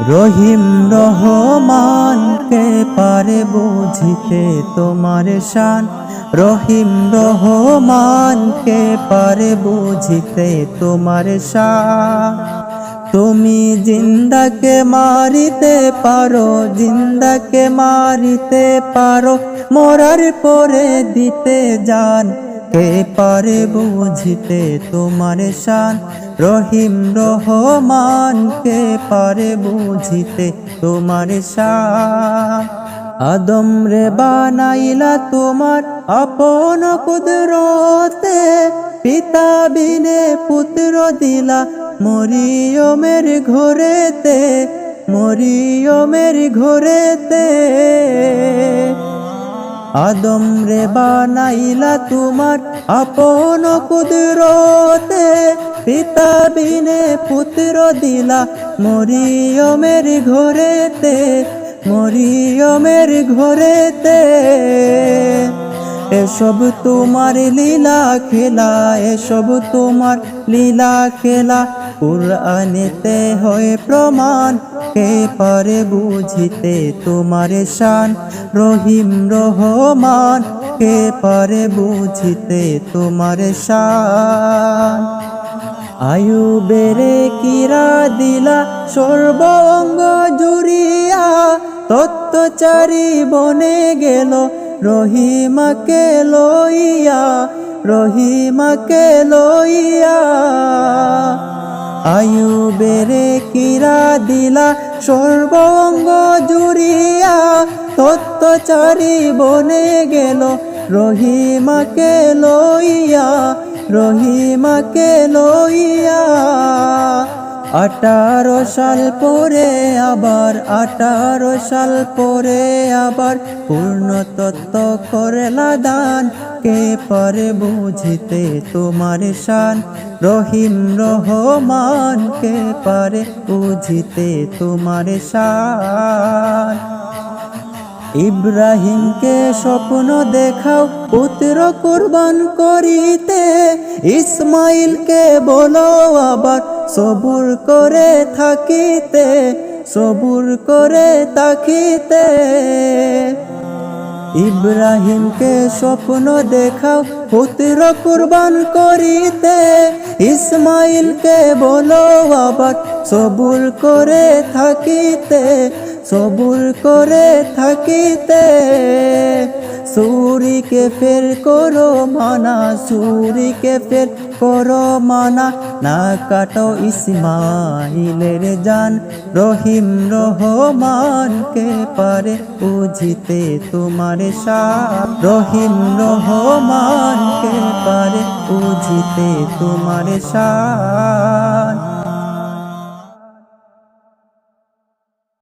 রহিম রহমানকে পারে বুঝিতে তোমার শান। রহিম রহমানকে পারে বুঝিতে তোমার শান। তুমি জিন্দাকে মারিতে পারো, জিন্দাকে মারিতে পারো, মরার পরে দিতে যান কে পারে বুঝিতে তোমার শান। রহিম রহমান কে পারে বুঝিতে তোমার শান। আদম রে বানাইলা তোমার আপন কুদরতে। পিতা বিনে পুত্র দিলা মরিয়মের ঘরেতে। মরিয়মের ঘরেতে। আদম রে বানাইলা তোমার আপন কুদরতে, পিতা বিনে পুত্র দিলা মরিয়মের ঘরেতে মরিয়মের ঘরেতে। এসব তোমার লীলা খেলা, এসব তোমার লীলা খেলা, কুরআনেতে হয় প্রমাণ কে পারে বুঝিতে তোমার শান, রহিম রহমান। কে পারে বুঝিতে তোমার শান। আয়ু বেড়ে কিরা দিলা সর্বঙ্গ জুড়িয়া, তত্ত্বচারী বনে গেল, রহিমাকে লইয়া রহিমাকে লইয়া। আয়ু বেড়ে কিরা দিলা সর্বঙ্গ জুড়িয়া তত্ত্বচারী বনে গেল রহিমাকে লইয়া রহিমাকে লইয়া। আঠারো সাল পরে আবার, আঠারো সাল পরে আবার পূর্ণ তত্ত্ব করলা দান। কে পারে বুঝিতে তোমার শান? রহিম রহমান, কে পারে বুঝিতে তোমার শান? ইব্রাহিমকে স্বপ্ন দেখাও, পুত্র কুরবান করিতে। ইসমাইলকে বলো আবার সবুর করে থাকিতে, সবুর করে থাকিতে। ইব্রাহিমকে স্বপ্ন দেখাও, পুত্র কুরবান করিতে। ইসমাইলকে বলো আবার সবুর করে থাকিতে, সবুর করে থাকিতে। সুরিকে ফের করো মানা সুরিকে ফের করো মানা। না কাটো ইসমাইলের জান, রহিম রহমানকে পারে বুঝিতে তোমার সাপ। রহিম রহমানকে পারে বুঝিতে তোমার সাপ।